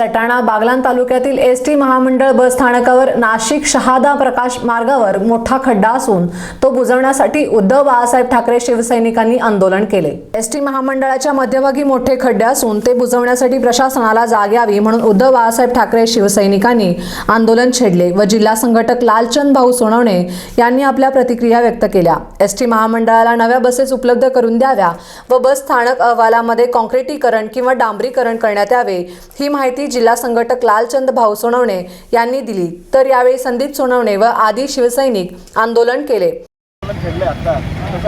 सटाणा बागलाण तालुक्यातील S T महामंडळ बस स्थानकावर नाशिक शहादा प्रकाश मार्गावर मोठा खड्डा असून तो बुजवण्यासाठी उद्धव बाळासाहेब ठाकरे शिवसैनिकांनी आंदोलन केले. एस टी महामंडळाच्या मध्यभागी मोठे खड्डे असून ते बुजवण्यासाठी प्रशासनाला जाग यावी म्हणून उद्धव बाळासाहेब ठाकरे शिवसैनिकांनी आंदोलन छेडले व जिल्हा संघटक लालचंद भाऊ सोनवणे यांनी आपल्या प्रतिक्रिया व्यक्त केल्या. एस टी महामंडळाला नव्या बसेस उपलब्ध करून द्याव्या व बस स्थानक अहवालामध्ये कॉन्क्रिटीकरण किंवा डांबरीकरण करण्यात यावे ही माहिती जिल्हा संघटक लालचंद भाऊ सोनवणे यांनी दिली. तर यावेळी संदीप सोनवणे व आदी शिवसैनिक आंदोलन केले. आंदोलन छेडले आता.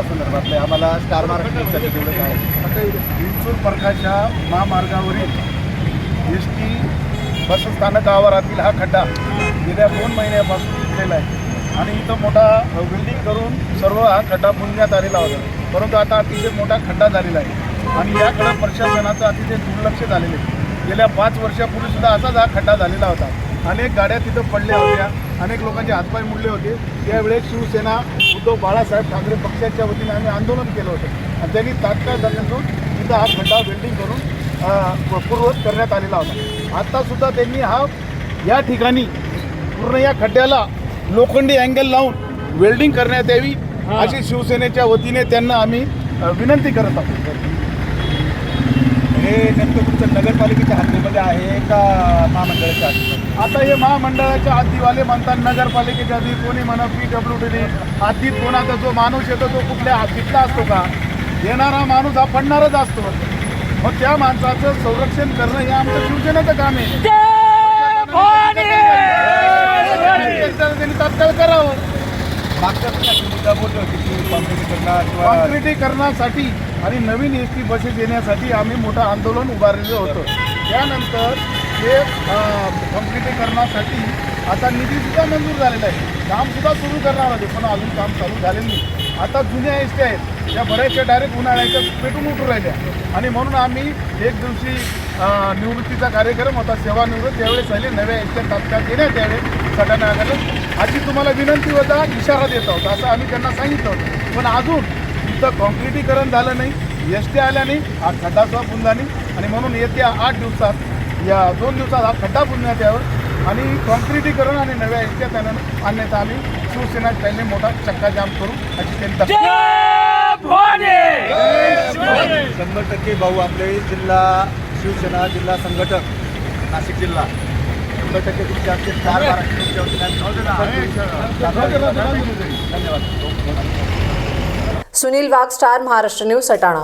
संदर्भातले आम्हाला स्टार आता विंचूर महामार्गावरील एस टी बस स्थानकावरातील हा खड्डा गेल्या दोन महिन्यापासून तुटलेला आहे. आणि इथं मोठा बिल्डिंग करून सर्व हा खड्डा बुंजण्यात आलेला होता. परंतु आता अतिशय मोठा खड्डा झालेला आहे. आणि याकडं प्रशासनाचं अतिशय दुर्लक्ष झालेलं आहे. गेल्या पाच वर्षापूर्वी सुद्धा असाच हा खड्डा झालेला होता. अनेक गाड्या तिथं पडल्या होत्या. अनेक लोकांचे हातपाय मुडले होते. त्यावेळेस शिवसेना उद्धव बाळासाहेब ठाकरे पक्षाच्या वतीने आम्ही आंदोलन केलं होतं. आणि त्यांनी तात्काळ दरम्यान तिथं हा खड्डा वेल्डिंग करून अ, पूर्ववत करण्यात आलेला होता. आता सुद्धा त्यांनी हा या ठिकाणी पूर्ण या खड्ड्याला लोखंडी अँगल लावून वेल्डिंग करण्यात यावी अशी शिवसेनेच्या वतीने त्यांना आम्ही विनंती करत आहोत. हे नेमकं तुमचं नगरपालिकेच्या हद्दीमध्ये आहे का महामंडळाच्या हद्दीमध्ये? आता हे महामंडळाच्या हद्दीवाले म्हणतात नगरपालिकेच्या हद्दी कोणी म्हणा पी डब्ल्यू डी हद्दीत कोणाचा जो माणूस येतो तो कुठल्या हद्दीतला असतो का? येणारा माणूस हा पडणारच असतो. मग त्या माणसाचं संरक्षण करणं हे आमचं शिवसेनेचं काम आहे. त्यांनी तात्काळ करावं. मागच्या महिन्यात मुद्दा की किंवा कॉन्क्रिटीकरणासाठी आणि नवीन एस टी बसेस येण्यासाठी आम्ही मोठं आंदोलन उभारलेलं होतं. त्यानंतर ते कॉन्क्रिटीकरणासाठी आता निधीसुद्धा मंजूर झालेला आहे. कामसुद्धा सुरू करणार होते पण अजून काम चालू झालेलं नाही. आता जुन्या एस टी आहेत त्या बऱ्याचशा डायरेक्ट उन्हाळ्याच्या पेटून उठून राहिल्या. आणि म्हणून आम्ही एक दिवशी निवृत्तीचा कार्यक्रम होता सेवानिवृत्त त्यावेळेस झाले नव्या एस टी तात्काळ देण्यात यावे आगाला अशी तुम्हाला विनंती होता इशारा देत होता असं आम्ही त्यांना सांगितलं होतं. पण अजून इथं कॉन्क्रिटीकरण झालं नाही एस टी आल्या नाही हा खड्डा सुद्धा पुंजला नाही. आणि म्हणून येत्या आठ दिवसात या दोन दिवसात हा खड्डा पुंजण्यात यावं. आणि कॉन्क्रिटीकरण आणि नव्या एस त्या त्यांना अन्यथा आम्ही शिवसेना त्यांनी मोठा चक्काजाम करू अशी त्यांनी शंभर टक्के भाऊ आपले जिल्हा शिवसेना जिल्हा संघटक नाशिक जिल्हा. शंभर टक्के तुमचे आमचे स्टार महाराष्ट्राच्या वतीने आम्ही- धन्यवाद. Sunil Wagh star Maharashtra news Satana.